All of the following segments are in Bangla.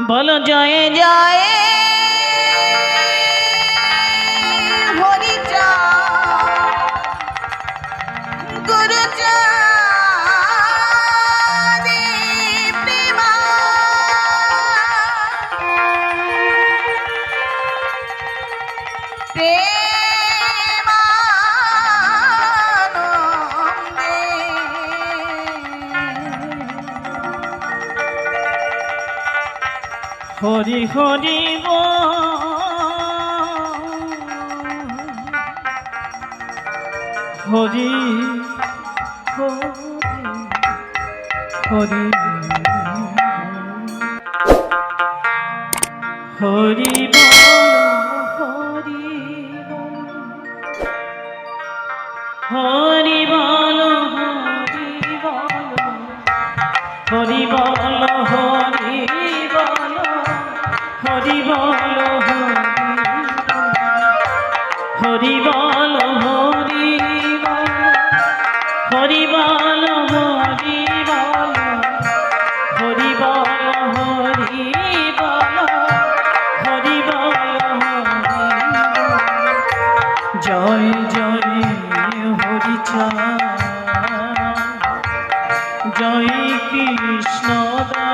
বলো জয় জয়। হরি হরি গো। হরি হরি হরি হরি হরি জয় জয় হরিচা জয় কৃষ্ণ দা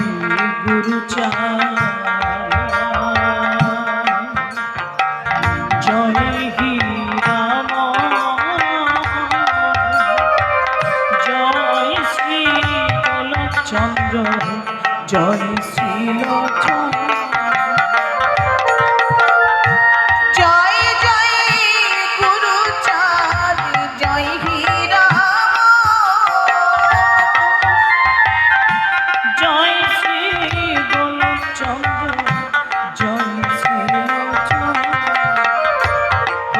চায়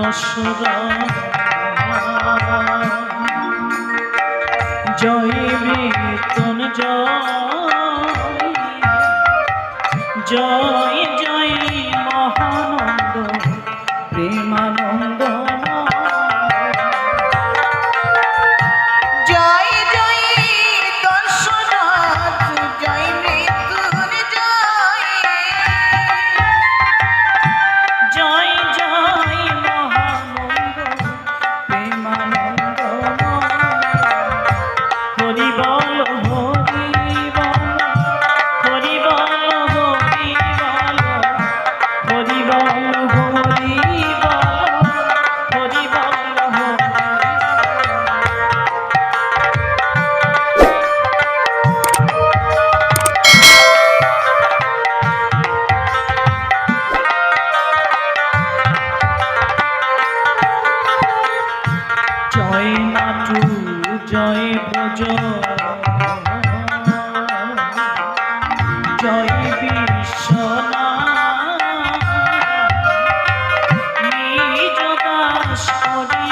দশরা জয় বেতন জয় জয় জয় ভোজ জয় বিশ্বনাথ। নিজ দাস করি